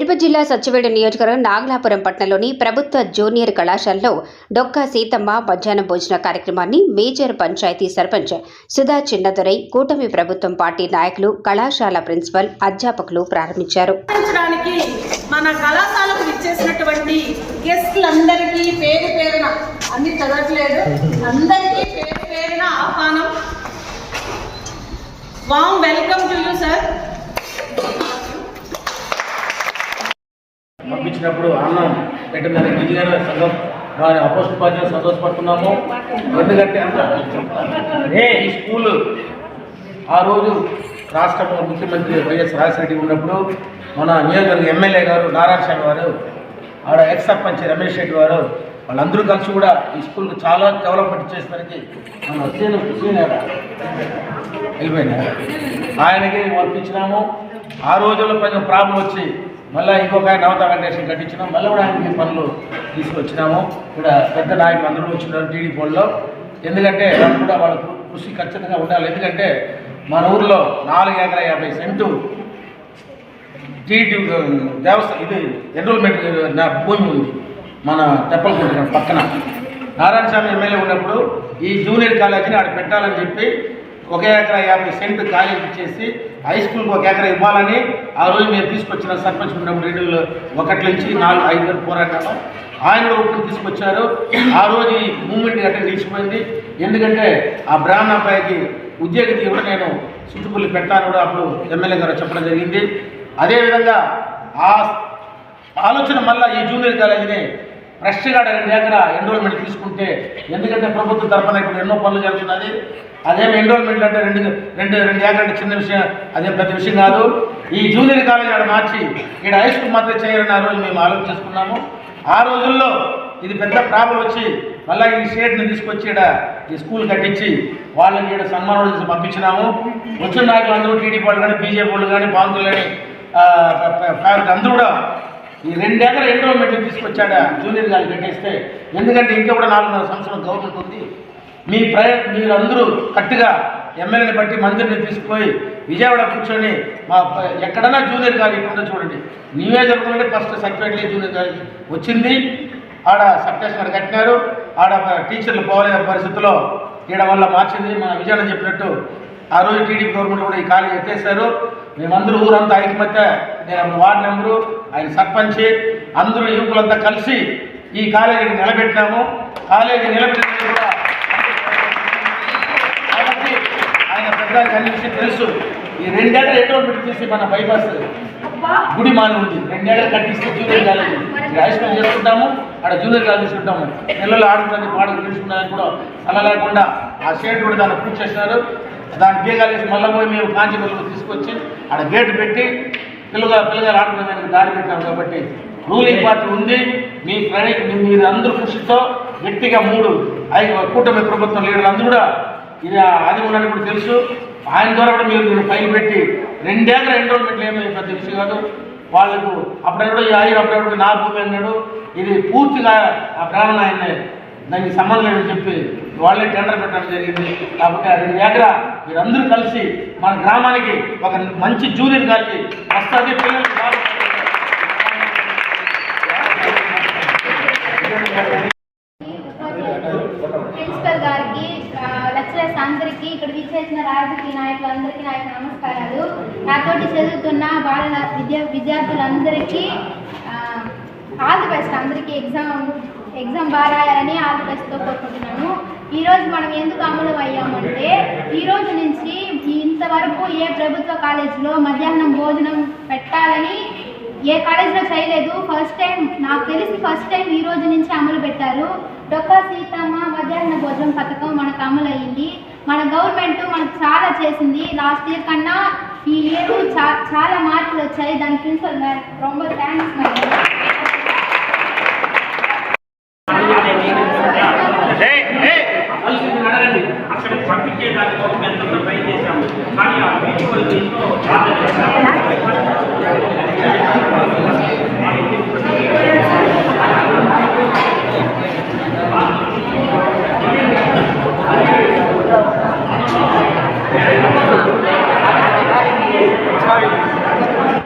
తిరుపతి జిల్లా సత్యవేడ నియోజకవర్గం నాగలాపురం పట్టణంలోని ప్రభుత్వ జూనియర్ కళాశాలలో డొక్కా సీతమ్మ మధ్యాహ్న భోజన కార్యక్రమాన్ని మేజర్ పంచాయతీ సర్పంచ్ సుధా చిన్నదొరై కూటమి ప్రభుత్వం పార్టీ నాయకులు కళాశాల ప్రిన్సిపల్ అధ్యాపకులు ప్రారంభించారు. మన కళాశాలకు ఇచ్చేసినటువంటి గెస్టులందరికీ పేరు పేరున అన్ని చదవట్లేదు అందరికీ పేరు పేరున ఆహ్వానం. Warm welcome to you sir పంపించినప్పుడు అన్నం పెట్టిందని ఇంజనీర్ సంఘం వారి అపోస్ట్ పార్టీ సంతోషపడుతున్నాము. ఎందుకంటే ఏ ఈ స్కూల్ ఆ రోజు రాష్ట్ర ముఖ్యమంత్రి వైఎస్ రాజశేఖర ఉన్నప్పుడు మన నియోజకవర్గ ఎమ్మెల్యే గారు నారాయణ స్వామి గారు ఆడ ఎక్స్ సర్పంచ్ రమేష్ రెడ్డి గారు వాళ్ళందరూ కలిసి కూడా ఈ స్కూల్కి చాలా డెవలప్మెంట్ చేసేసరికి మన సీను సీనియర్ వెళ్ళిపోయినా ఆయనకి పంపించినాము. ఆ రోజుల్లో కొంచెం ప్రాబ్లం వచ్చి మళ్ళీ ఇంకొక ఆయన నవత వెంకటేశ్వరం కట్టించినాం. మళ్ళీ కూడా ఆయనకి పనులు తీసుకొచ్చినాము. ఇక్కడ పెద్ద నాయకులు అందరూ వచ్చినారు టీడీ పోల్లో. ఎందుకంటే వాళ్ళు కూడా వాళ్ళకు కృషి ఖచ్చితంగా ఉండాలి. ఎందుకంటే మన ఊర్లో నాలుగు ఎకర యాభై సెంటు టీడీ దేవస్థ ఇది ఎన్రోల్మెంట్ నా భూమి ఉంది. మన తెప్పలకుంట పక్కన. నారాయణ స్వామి ఎమ్మెల్యే ఉన్నప్పుడు ఈ జూనియర్ కాలేజీని ఆడ పెట్టాలని చెప్పి ఒక ఎకరా యాభై సెంటు ఖాళీ ఇచ్చేసి హై స్కూల్కి ఒక ఎకరా ఇవ్వాలని ఆ రోజు మేము తీసుకొచ్చిన సర్పంచ్ ఉన్నప్పుడు రెండు ఒకటి నుంచి నాలుగు ఐదు వేలు పోరాటాము ఆయన ఒకటి తీసుకొచ్చారు. ఆ రోజు ఈ మూమెంట్ గట్ట నిలిచిపోయింది ఎందుకంటే ఆ బ్రాహ్మణ అబ్బాయికి ఉద్యోగతి కూడా నేను చుట్టుపుల్లి పెట్టాను కూడా అప్పుడు ఎమ్మెల్యే గారు చెప్పడం జరిగింది. అదేవిధంగా ఆ ఆలోచన మళ్ళీ ఈ జూనియర్ కాలేజీని ఫ్రెష్గా రెండు ఎకరా ఎన్రోల్మెంట్ తీసుకుంటే. ఎందుకంటే ప్రభుత్వ తరఫున ఇప్పుడు ఎన్నో పనులు జరుగుతున్నది. అదేమి ఎన్రోల్మెంట్ అంటే రెండు రెండు రెండు ఎకరంటే చిన్న విషయం అదేం పెద్ద విషయం కాదు. ఈ జూనియర్ కాలేజీ ఆడ మార్చి ఇక్కడ హై స్కూల్ మాత్రం చేయాలని ఆ రోజు మేము ఆలోచన చేసుకున్నాము. ఆ రోజుల్లో ఇది పెద్ద ప్రాబ్లం వచ్చి మళ్ళీ ఈ స్టేట్ని తీసుకొచ్చి ఇక్కడ ఈ స్కూల్ కట్టించి వాళ్ళకి ఇక్కడ సన్మానం చేసి పంపించినాము. వచ్చిన నాయకులు అందరూ టీడీపీ వాళ్ళు కానీ బీజేపీ వాళ్ళు కానీ బాంకులు కానీ అందరూ కూడా ఈ రెండు ఎకర ఎండోమెంట్ తీసుకొచ్చాడ? జూనియర్ గారు కట్టేస్తే ఎందుకంటే ఇంకా కూడా నాలుగున్నర సంవత్సరం గవర్నమెంట్ ఉంది. మీ ప్రయ మీరందరూ కట్టుగా ఎమ్మెల్యేని బట్టి మందిరిని తీసుకుపోయి విజయవాడ కూర్చొని మా ఎక్కడైనా జూనియర్ గారు ఉందో చూడండి. నియోజకవర్గంలోనే ఫస్ట్ సర్టిఫికేట్లే జూనియర్ కాలేజ్ వచ్చింది. ఆడ సబ్స్టేషన్ కట్టినారు. ఆడ టీచర్లు పోలేని పరిస్థితుల్లో ఈడ వల్ల మార్చింది మన విజయవాడ చెప్పినట్టు ఆ రోజు టీడీపీ గవర్నమెంట్ కూడా ఈ కాలేజ్ ఎత్తేసారు మేమందరూ ఊరంతా ఐకమత్య. నేను వార్డు నెంబరు ఆయన సర్పంచ్ అందరూ యువకులంతా కలిసి ఈ కాలేజీని నిలబెట్టినాము. కాలేజీ నిలబెట్టినది కూడా కాబట్టి ఆయన పెద్ద అన్ని తెలుసు. ఈ రెండేళ్ళ ఎటువంటి తీసి మన బైపాస్ గుడి మాని ఉంది. రెండేళ్ళు కట్టిస్తే జూనియర్ కాలేజ్ ఇక్కడ హై స్కూల్ చేసుకుంటాము అక్కడ జూనియర్ కాలేజ్ చేసుకుంటాము. పిల్లలు ఆడుతుంది పాటలు తీసుకున్నారని కూడా అలా లేకుండా ఆ షేడ్ కూడా దాన్ని పూర్తి చేసినారు. దాని బీగాలేసి మళ్ళీ పోయి మేము కాంచీపురంలో తీసుకొచ్చి ఆడ గేట్ పెట్టి పిల్లగా పిల్లగా ఆడుకునేదానికి దారి పెట్టాము కాబట్టి రూలింగ్ పార్టీ ఉంది. మీ ప్రణి మీరు అందరూ కృషితో గట్టిగా మూడు ఐదు కూటమి ప్రభుత్వం లీడర్లు అందరూ కూడా ఇది అది ఉండాలని కూడా తెలుసు. ఆయన ద్వారా కూడా మీరు మీరు ఫైల్ పెట్టి రెండేళ్ళ ఎన్రోల్మెంట్లు ఏమీ పెద్ద విషయం కాదు. వాళ్ళకు అప్పుడెప్పుడు ఈ ఆయన అప్పుడెప్పుడు నా భూమి అన్నాడు. ఇది పూర్తిగా ఆ ప్రాణం ఆయన్ని దానికి సంబంధం లేదని చెప్పి వాళ్ళే టెండర్ పెట్టడం జరిగింది. కాబట్టి రెండు ఎకరా మీరందరూ కలిసి మన గ్రామానికి ఒక మంచి జూనియర్ గారికి వస్తుంది పిల్లలకి ప్రిన్సిపల్ గారికి లెక్చరర్స్ అందరికీ ఇక్కడ విచ్చేసిన రాజకీయ నాయకులందరికీ నా యొక్క నమస్కారాలు. నాతోటి చదువుతున్న బాల విద్యా విద్యార్థులందరికీ ఆల్ ది బెస్ట్ అందరికీ ఎగ్జామ్ ఎగ్జామ్ బాగా రాయాలని ఆంధ్రప్రదేశ్తో కోరుకుంటున్నాను. ఈరోజు మనం ఎందుకు అమలు అయ్యామంటే ఈరోజు నుంచి ఇంతవరకు ఏ ప్రభుత్వ కాలేజీలో మధ్యాహ్నం భోజనం పెట్టాలని ఏ కాలేజీలో చేయలేదు. ఫస్ట్ టైం నాకు తెలిసి ఫస్ట్ టైం ఈ రోజు నుంచి అమలు పెట్టారు. డొక్కా సీతమ్మ మధ్యాహ్న భోజనం పథకం మనకు అమలు అయ్యింది మన గవర్నమెంట్ మనకు చాలా చేసింది. లాస్ట్ ఇయర్ కన్నా ఈ ఇయర్ చాలా మార్పులు వచ్చాయి. దాని ప్రిన్సిపల్ మ్యాడమ్ రొమ్మ థ్యాంక్స్ మ్యాడమ్ అక్కడ పంపించేదానికి ఒక ఎంత ట్రై చేశాము. కానీ ఆ వీడియో